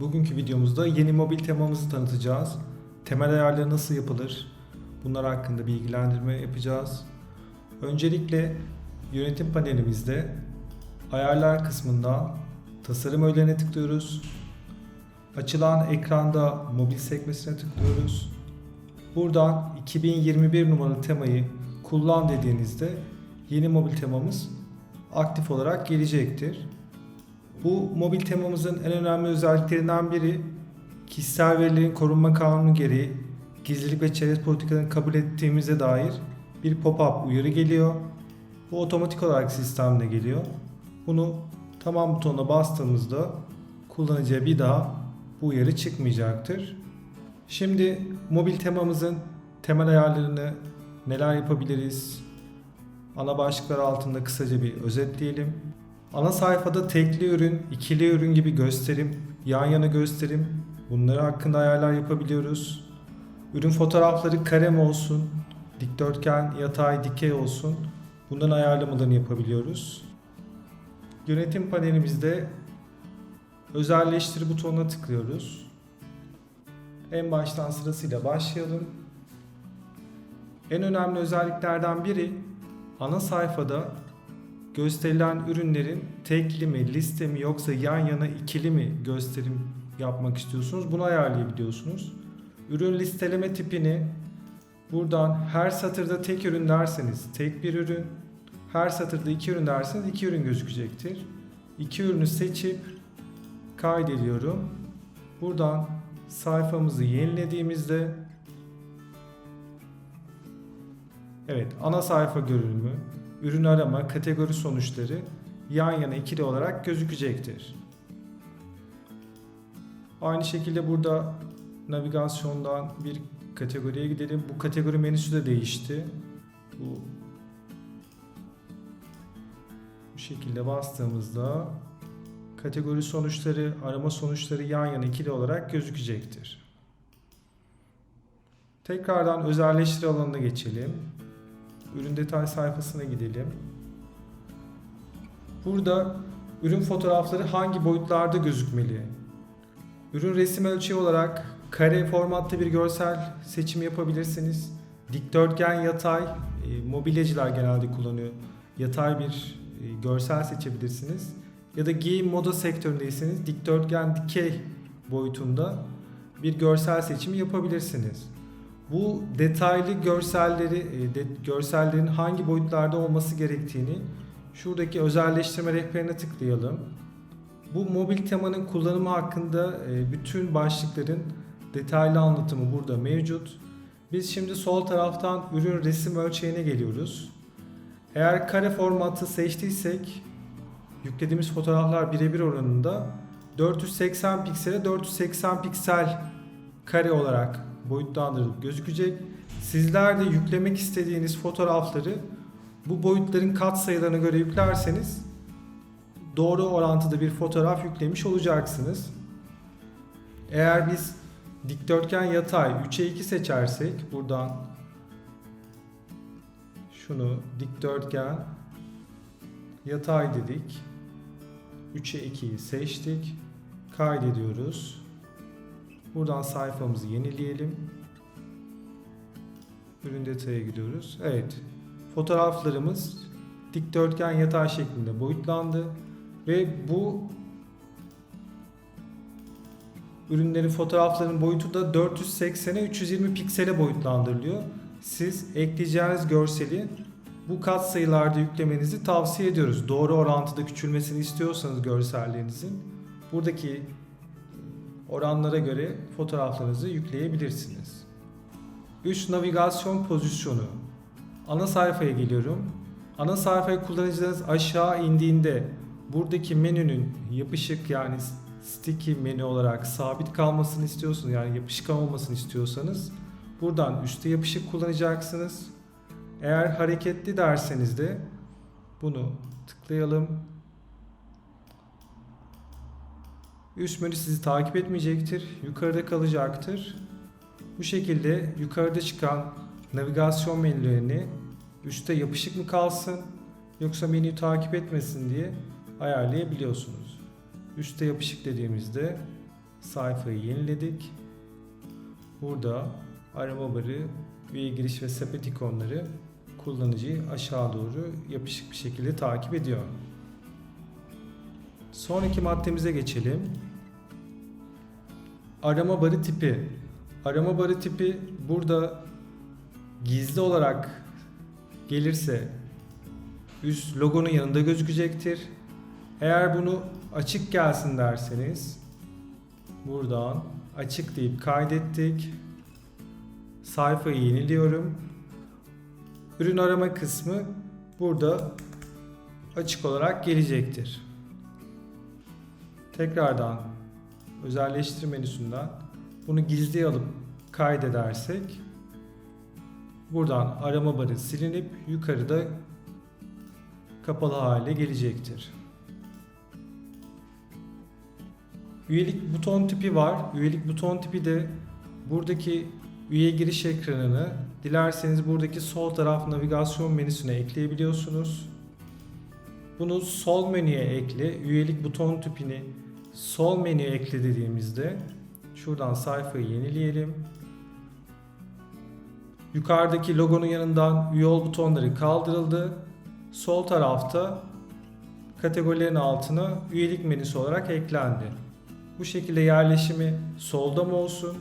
Bugünkü videomuzda yeni mobil temamızı tanıtacağız. Temel ayarları nasıl yapılır? Bunlar hakkında bilgilendirme yapacağız. Öncelikle yönetim panelimizde ayarlar kısmında tasarım öğelerine tıklıyoruz. Açılan ekranda mobil sekmesine tıklıyoruz. Buradan 2021 numaralı temayı kullan dediğinizde yeni mobil temamız aktif olarak gelecektir. Bu mobil temamızın en önemli özelliklerinden biri kişisel verilerin korunma kanunu gereği gizlilik ve çerez politikalarını kabul ettiğimize dair bir pop-up uyarı geliyor. Bu otomatik olarak sistemde geliyor. Bunu tamam butonuna bastığımızda kullanıcıya bir daha bu uyarı çıkmayacaktır. Şimdi mobil temamızın temel ayarlarını neler yapabiliriz? Ana başlıklar altında kısaca bir özetleyelim. Ana sayfada tekli ürün, ikili ürün gibi gösterim, yan yana gösterim bunları hakkında ayarlar yapabiliyoruz. Ürün fotoğrafları kare mi olsun, dikdörtgen, yatay, dikey olsun bunların ayarlamalarını yapabiliyoruz. Yönetim panelimizde özelleştir butonuna tıklıyoruz. En baştan sırasıyla başlayalım. En önemli özelliklerden biri ana sayfada gösterilen ürünlerin tekli mi, liste mi yoksa yan yana ikili mi gösterim yapmak istiyorsunuz bunu ayarlayabiliyorsunuz. Ürün listeleme tipini buradan her satırda tek ürün derseniz tek bir ürün, her satırda iki ürün derseniz iki ürün gözükecektir. İki ürünü seçip kaydediyorum. Buradan sayfamızı yenilediğimizde Evet, ana sayfa görünümü, ürün arama, kategori sonuçları yan yana ikili olarak gözükecektir. Aynı şekilde burada navigasyondan bir kategoriye gidelim. Bu kategori menüsü de değişti. Bu bu şekilde bastığımızda kategori sonuçları, arama sonuçları yan yana ikili olarak gözükecektir. Tekrardan özelleştir alanına geçelim. Ürün detay sayfasına gidelim. Burada ürün fotoğrafları hangi boyutlarda gözükmeli? Ürün resim ölçeği olarak kare formatta bir görsel seçim yapabilirsiniz. Dikdörtgen, yatay, e, mobilyacılar genelde kullanıyor. Yatay bir e, görsel seçebilirsiniz. Ya da giyim moda sektöründeyseniz dikdörtgen, dikey boyutunda bir görsel seçimi yapabilirsiniz. Bu detaylı görselleri, e, de, görsellerin hangi boyutlarda olması gerektiğini şuradaki özelleştirme rehberine tıklayalım. Bu mobil temanın kullanımı hakkında e, bütün başlıkların detaylı anlatımı burada mevcut. Biz şimdi sol taraftan ürün resim ölçeğine geliyoruz. Eğer kare formatı seçtiysek yüklediğimiz fotoğraflar birebir oranında 480 piksele 480 piksel kare olarak boyutlandırılıp gözükecek. Sizler de yüklemek istediğiniz fotoğrafları bu boyutların kat sayılarına göre yüklerseniz doğru orantıda bir fotoğraf yüklemiş olacaksınız. Eğer biz dikdörtgen yatay 3'e 2 seçersek buradan şunu dikdörtgen yatay dedik. 3'e 2'yi seçtik. Kaydediyoruz. Buradan sayfamızı yenileyelim. Ürün detaya gidiyoruz. Evet. Fotoğraflarımız dikdörtgen yatay şeklinde boyutlandı ve bu ürünlerin fotoğrafların boyutu da 480'e 320 piksele boyutlandırılıyor. Siz ekleyeceğiniz görseli bu kat sayılarda yüklemenizi tavsiye ediyoruz. Doğru orantıda küçülmesini istiyorsanız görsellerinizin buradaki oranlara göre fotoğraflarınızı yükleyebilirsiniz. Üst navigasyon pozisyonu. Ana sayfaya geliyorum. Ana sayfaya kullanıcılarınız aşağı indiğinde buradaki menünün yapışık yani sticky menü olarak sabit kalmasını istiyorsunuz yani yapışkan olmasını istiyorsanız buradan üstte yapışık kullanacaksınız. Eğer hareketli derseniz de bunu tıklayalım. Üst menü sizi takip etmeyecektir. Yukarıda kalacaktır. Bu şekilde yukarıda çıkan navigasyon menülerini üstte yapışık mı kalsın yoksa menüyü takip etmesin diye ayarlayabiliyorsunuz. Üste yapışık dediğimizde sayfayı yeniledik. Burada arama barı, üye giriş ve sepet ikonları kullanıcıyı aşağı doğru yapışık bir şekilde takip ediyor. Sonraki maddemize geçelim. Arama barı tipi. Arama barı tipi burada gizli olarak gelirse üst logonun yanında gözükecektir. Eğer bunu açık gelsin derseniz buradan açık deyip kaydettik. Sayfayı yeniliyorum. Ürün arama kısmı burada açık olarak gelecektir. Tekrardan özelleştir menüsünden bunu gizli alıp kaydedersek buradan arama barı silinip yukarıda kapalı hale gelecektir. Üyelik buton tipi var. Üyelik buton tipi de buradaki üye giriş ekranını dilerseniz buradaki sol taraf navigasyon menüsüne ekleyebiliyorsunuz. Bunu sol menüye ekle, üyelik buton tipini sol menüye ekle dediğimizde şuradan sayfayı yenileyelim. Yukarıdaki logonun yanından üye ol butonları kaldırıldı. Sol tarafta kategorilerin altına üyelik menüsü olarak eklendi. Bu şekilde yerleşimi solda mı olsun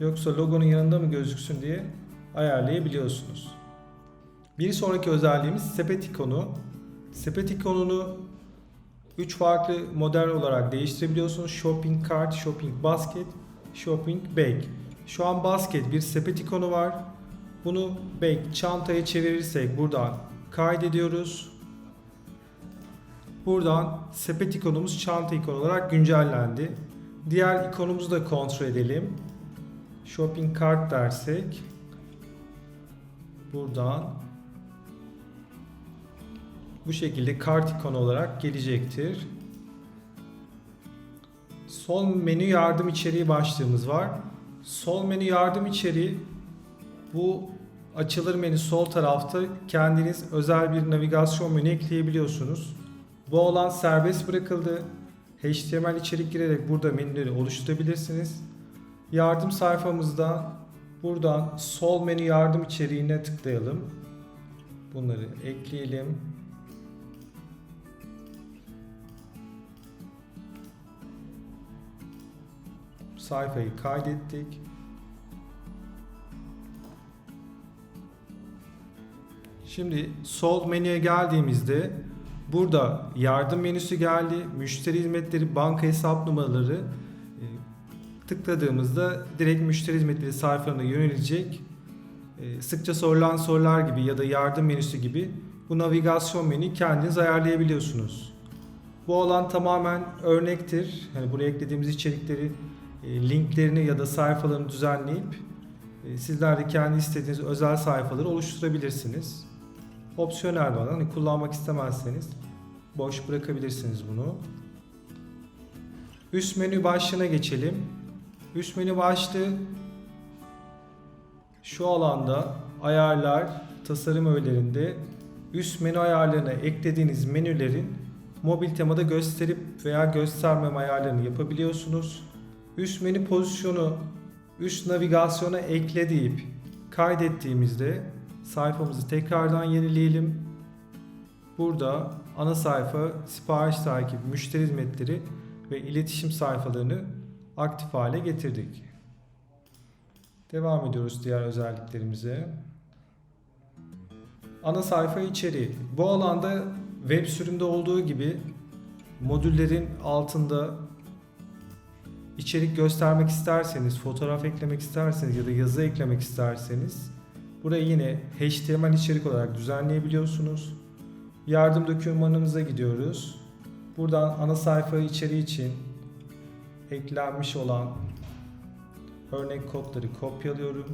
yoksa logonun yanında mı gözüksün diye ayarlayabiliyorsunuz. Bir sonraki özelliğimiz sepet ikonu. Sepet ikonunu 3 farklı model olarak değiştirebiliyorsunuz. Shopping Cart, Shopping Basket, Shopping Bag. Şu an basket bir sepet ikonu var. Bunu bag çantaya çevirirsek buradan kaydediyoruz. Buradan sepet ikonumuz çanta ikonu olarak güncellendi. Diğer ikonumuzu da kontrol edelim. Shopping Cart dersek buradan bu şekilde kart ikonu olarak gelecektir. Sol menü yardım içeriği başlığımız var. Sol menü yardım içeriği bu açılır menü sol tarafta kendiniz özel bir navigasyon menü ekleyebiliyorsunuz. Bu alan serbest bırakıldı. HTML içerik girerek burada menüleri oluşturabilirsiniz. Yardım sayfamızda buradan sol menü yardım içeriğine tıklayalım. Bunları ekleyelim. Sayfayı kaydettik. Şimdi sol menüye geldiğimizde burada yardım menüsü geldi. Müşteri hizmetleri, banka hesap numaraları e, tıkladığımızda direkt müşteri hizmetleri sayfalarına yönelecek. E, Sıkça sorulan sorular gibi ya da yardım menüsü gibi bu navigasyon menüyü kendiniz ayarlayabiliyorsunuz. Bu alan tamamen örnektir. Hani buraya eklediğimiz içerikleri linklerini ya da sayfalarını düzenleyip e, sizler de kendi istediğiniz özel sayfaları oluşturabilirsiniz. Opsiyonel bir alan. Hani kullanmak istemezseniz boş bırakabilirsiniz bunu. Üst menü başlığına geçelim. Üst menü başlığı şu alanda ayarlar, tasarım öğelerinde üst menü ayarlarına eklediğiniz menülerin mobil temada gösterip veya göstermeme ayarlarını yapabiliyorsunuz. Üst menü pozisyonu üst navigasyona ekle deyip kaydettiğimizde sayfamızı tekrardan yenileyelim. Burada ana sayfa, sipariş takibi, müşteri hizmetleri ve iletişim sayfalarını aktif hale getirdik. Devam ediyoruz diğer özelliklerimize. Ana sayfa içeriği. Bu alanda web sürümde olduğu gibi modüllerin altında içerik göstermek isterseniz, fotoğraf eklemek isterseniz ya da yazı eklemek isterseniz burayı yine HTML içerik olarak düzenleyebiliyorsunuz. Yardım dokümanımıza gidiyoruz. Buradan ana sayfa içeriği için eklenmiş olan örnek kodları kopyalıyorum.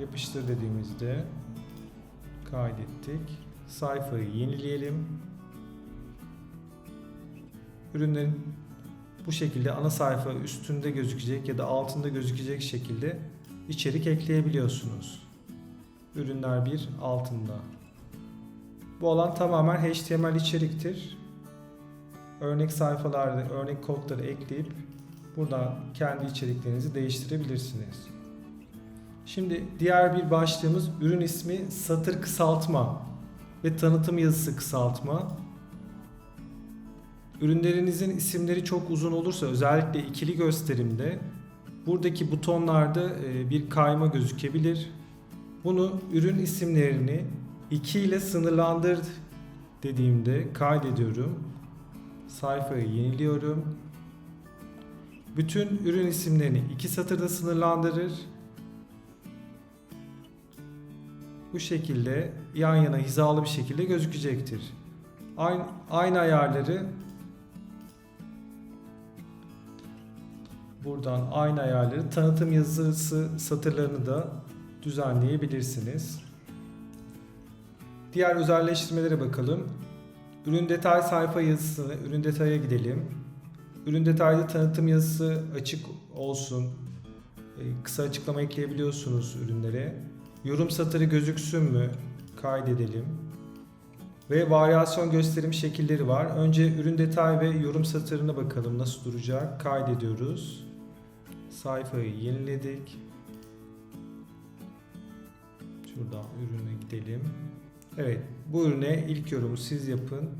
Yapıştır dediğimizde kaydettik. Sayfayı yenileyelim. Ürünlerin bu şekilde ana sayfa üstünde gözükecek ya da altında gözükecek şekilde içerik ekleyebiliyorsunuz. Ürünler bir altında. Bu alan tamamen HTML içeriktir. örnek sayfalarda örnek kodları ekleyip buradan kendi içeriklerinizi değiştirebilirsiniz. Şimdi diğer bir başlığımız ürün ismi satır kısaltma ve tanıtım yazısı kısaltma. Ürünlerinizin isimleri çok uzun olursa özellikle ikili gösterimde buradaki butonlarda e, bir kayma gözükebilir. Bunu ürün isimlerini 2 ile sınırlandır dediğimde kaydediyorum. Sayfayı yeniliyorum. Bütün ürün isimlerini iki satırda sınırlandırır. Bu şekilde yan yana hizalı bir şekilde gözükecektir. Aynı, aynı ayarları buradan aynı ayarları tanıtım yazısı satırlarını da düzenleyebilirsiniz. Diğer özelleştirmelere bakalım. Ürün detay sayfa yazısını, ürün detaya gidelim. Ürün detaylı tanıtım yazısı açık olsun. Ee, Kısa açıklama ekleyebiliyorsunuz ürünlere. Yorum satırı gözüksün mü? Kaydedelim. Ve varyasyon gösterim şekilleri var. Önce ürün detay ve yorum satırına bakalım nasıl duracak. Kaydediyoruz. Sayfayı yeniledik. Şuradan ürüne gidelim. Evet, bu ürüne ilk yorumu siz yapın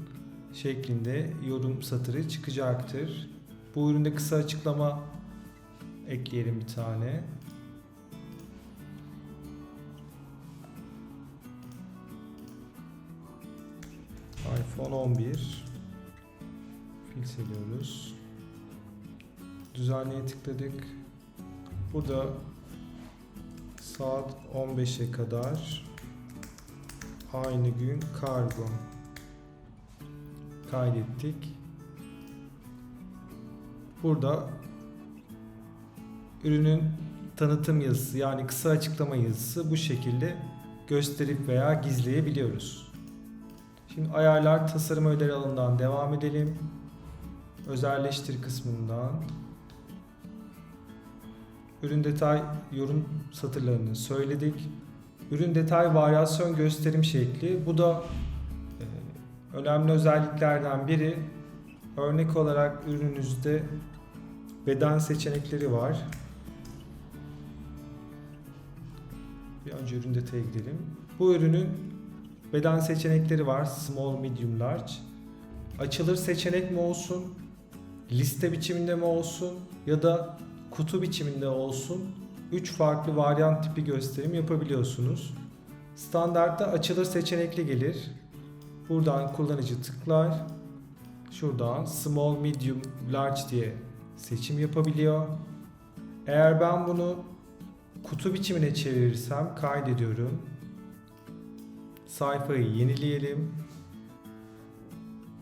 şeklinde yorum satırı çıkacaktır. Bu üründe kısa açıklama ekleyelim bir tane. iPhone 11 filtreliyoruz. Düzenleye tıkladık. Burada saat 15'e kadar aynı gün kargo kaydettik. Burada ürünün tanıtım yazısı yani kısa açıklama yazısı bu şekilde gösterip veya gizleyebiliyoruz. Şimdi ayarlar tasarım öğeleri alanından devam edelim. Özelleştir kısmından ürün detay yorum satırlarını söyledik. Ürün detay varyasyon gösterim şekli. Bu da e, önemli özelliklerden biri. Örnek olarak ürününüzde beden seçenekleri var. Bir önce ürün detaya gidelim. Bu ürünün beden seçenekleri var. Small, medium, large. Açılır seçenek mi olsun? Liste biçiminde mi olsun? Ya da kutu biçiminde olsun? 3 farklı varyant tipi gösterim yapabiliyorsunuz. Standartta açılır seçenekli gelir. Buradan kullanıcı tıklar. Şuradan small, medium, large diye seçim yapabiliyor. Eğer ben bunu kutu biçimine çevirirsem kaydediyorum. Sayfayı yenileyelim.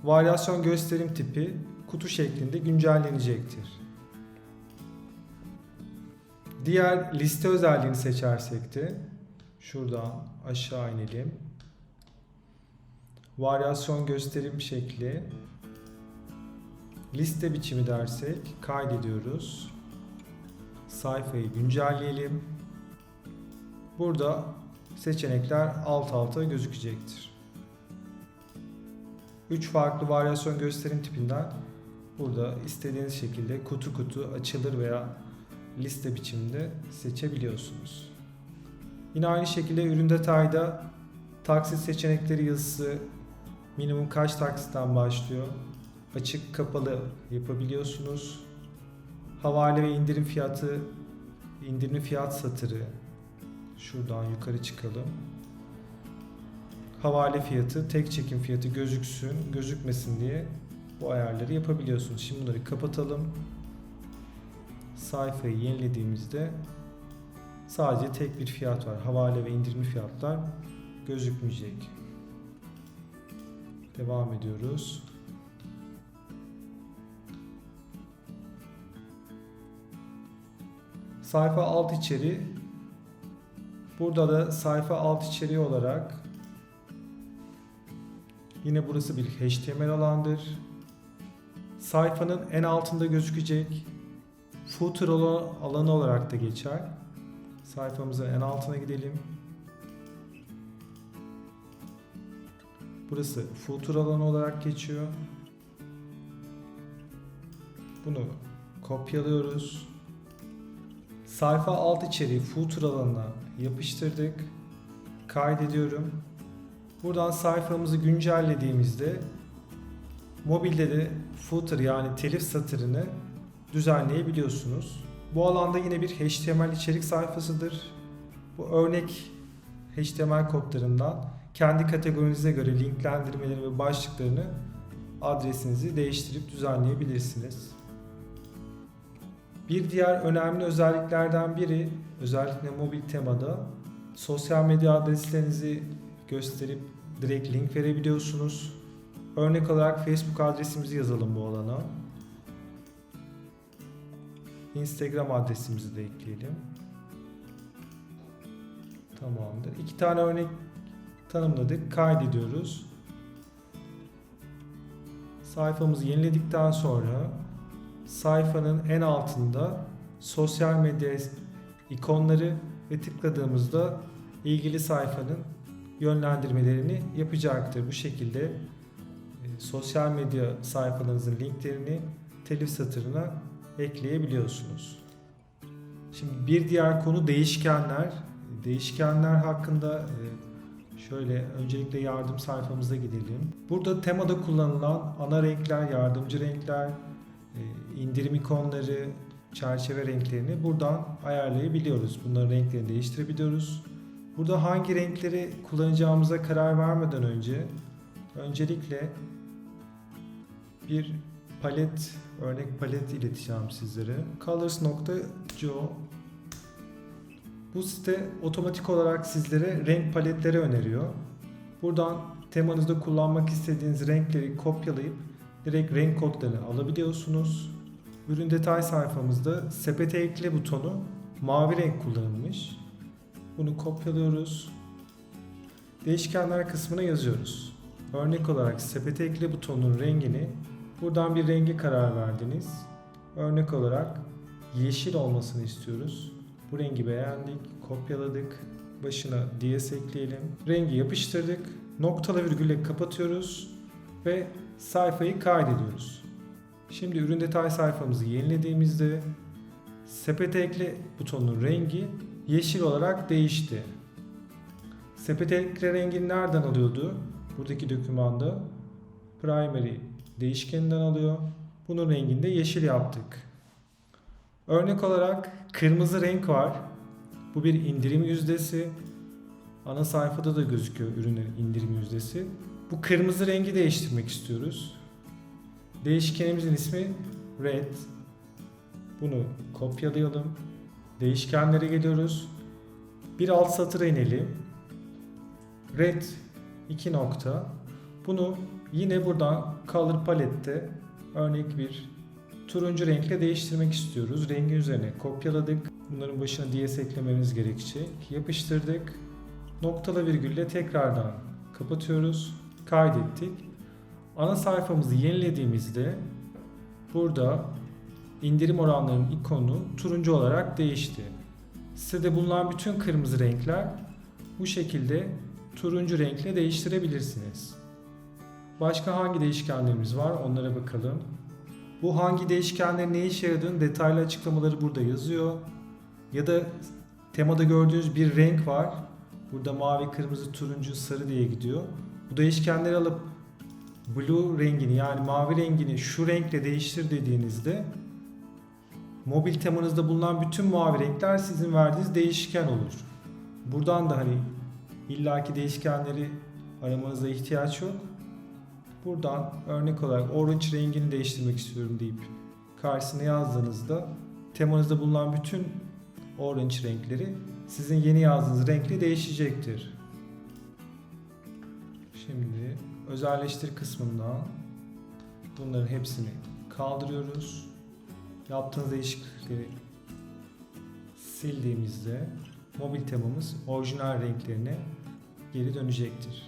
Varyasyon gösterim tipi kutu şeklinde güncellenecektir. Diğer liste özelliğini seçersek de şuradan aşağı inelim. Varyasyon gösterim şekli liste biçimi dersek kaydediyoruz. Sayfayı güncelleyelim. Burada seçenekler alt alta gözükecektir. 3 farklı varyasyon gösterim tipinden burada istediğiniz şekilde kutu kutu açılır veya liste biçiminde seçebiliyorsunuz. Yine aynı şekilde ürün detayda taksit seçenekleri yazısı minimum kaç taksitten başlıyor? Açık kapalı yapabiliyorsunuz. Havale ve indirim fiyatı indirimli fiyat satırı şuradan yukarı çıkalım. Havale fiyatı, tek çekim fiyatı gözüksün, gözükmesin diye bu ayarları yapabiliyorsunuz. Şimdi bunları kapatalım sayfayı yenilediğimizde sadece tek bir fiyat var. Havale ve indirimli fiyatlar gözükmeyecek. Devam ediyoruz. Sayfa alt içeri Burada da sayfa alt içeriği olarak yine burası bir HTML alandır. Sayfanın en altında gözükecek Footer alanı olarak da geçer. Sayfamızın en altına gidelim. Burası footer alanı olarak geçiyor. Bunu kopyalıyoruz. Sayfa alt içeriği footer alanına yapıştırdık. Kaydediyorum. Buradan sayfamızı güncellediğimizde mobilde de footer yani telif satırını düzenleyebiliyorsunuz. Bu alanda yine bir HTML içerik sayfasıdır. Bu örnek HTML kodlarından kendi kategorinize göre linklendirmelerini ve başlıklarını adresinizi değiştirip düzenleyebilirsiniz. Bir diğer önemli özelliklerden biri özellikle mobil temada sosyal medya adreslerinizi gösterip direkt link verebiliyorsunuz. Örnek olarak Facebook adresimizi yazalım bu alana. Instagram adresimizi de ekleyelim. Tamamdır. İki tane örnek tanımladık. Kaydediyoruz. Sayfamızı yeniledikten sonra sayfanın en altında sosyal medya ikonları ve tıkladığımızda ilgili sayfanın yönlendirmelerini yapacaktır. Bu şekilde e, sosyal medya sayfalarınızın linklerini telif satırına ekleyebiliyorsunuz. Şimdi bir diğer konu değişkenler. Değişkenler hakkında e, şöyle öncelikle yardım sayfamıza gidelim. Burada temada kullanılan ana renkler, yardımcı renkler, e, indirim ikonları, çerçeve renklerini buradan ayarlayabiliyoruz. Bunların renklerini değiştirebiliyoruz. Burada hangi renkleri kullanacağımıza karar vermeden önce öncelikle bir palet, örnek palet ileteceğim sizlere. Colors.co Bu site otomatik olarak sizlere renk paletleri öneriyor. Buradan temanızda kullanmak istediğiniz renkleri kopyalayıp direkt renk kodlarını alabiliyorsunuz. Ürün detay sayfamızda sepete ekle butonu mavi renk kullanılmış. Bunu kopyalıyoruz. Değişkenler kısmına yazıyoruz. Örnek olarak sepete ekle butonunun rengini buradan bir renge karar verdiniz. Örnek olarak yeşil olmasını istiyoruz. Bu rengi beğendik, kopyaladık. Başına DS ekleyelim. Rengi yapıştırdık. Noktalı virgülle kapatıyoruz ve sayfayı kaydediyoruz. Şimdi ürün detay sayfamızı yenilediğimizde sepete ekle butonunun rengi yeşil olarak değişti. Sepete ekle rengini nereden alıyordu? Buradaki dokümanda primary değişkeninden alıyor. Bunun rengini de yeşil yaptık. Örnek olarak kırmızı renk var. Bu bir indirim yüzdesi. Ana sayfada da gözüküyor ürünlerin indirim yüzdesi. Bu kırmızı rengi değiştirmek istiyoruz. Değişkenimizin ismi red. Bunu kopyalayalım. Değişkenlere geliyoruz. Bir alt satıra inelim. Red 2 nokta. Bunu yine buradan color palette örnek bir turuncu renkle değiştirmek istiyoruz. Rengi üzerine kopyaladık. Bunların başına DS eklememiz gerekecek. Yapıştırdık. Noktalı virgülle tekrardan kapatıyoruz. Kaydettik. Ana sayfamızı yenilediğimizde burada indirim oranlarının ikonu turuncu olarak değişti. Sitede bulunan bütün kırmızı renkler bu şekilde turuncu renkle değiştirebilirsiniz. Başka hangi değişkenlerimiz var onlara bakalım. Bu hangi değişkenlerin ne işe yaradığını detaylı açıklamaları burada yazıyor. Ya da temada gördüğünüz bir renk var. Burada mavi, kırmızı, turuncu, sarı diye gidiyor. Bu değişkenleri alıp blue rengini yani mavi rengini şu renkle değiştir dediğinizde mobil temanızda bulunan bütün mavi renkler sizin verdiğiniz değişken olur. Buradan da hani illaki değişkenleri aramanıza ihtiyaç yok. Buradan örnek olarak orange rengini değiştirmek istiyorum deyip karşısına yazdığınızda temanızda bulunan bütün orange renkleri sizin yeni yazdığınız renkle değişecektir. Şimdi özelleştir kısmından bunların hepsini kaldırıyoruz. Yaptığınız değişiklikleri sildiğimizde mobil temamız orijinal renklerine geri dönecektir.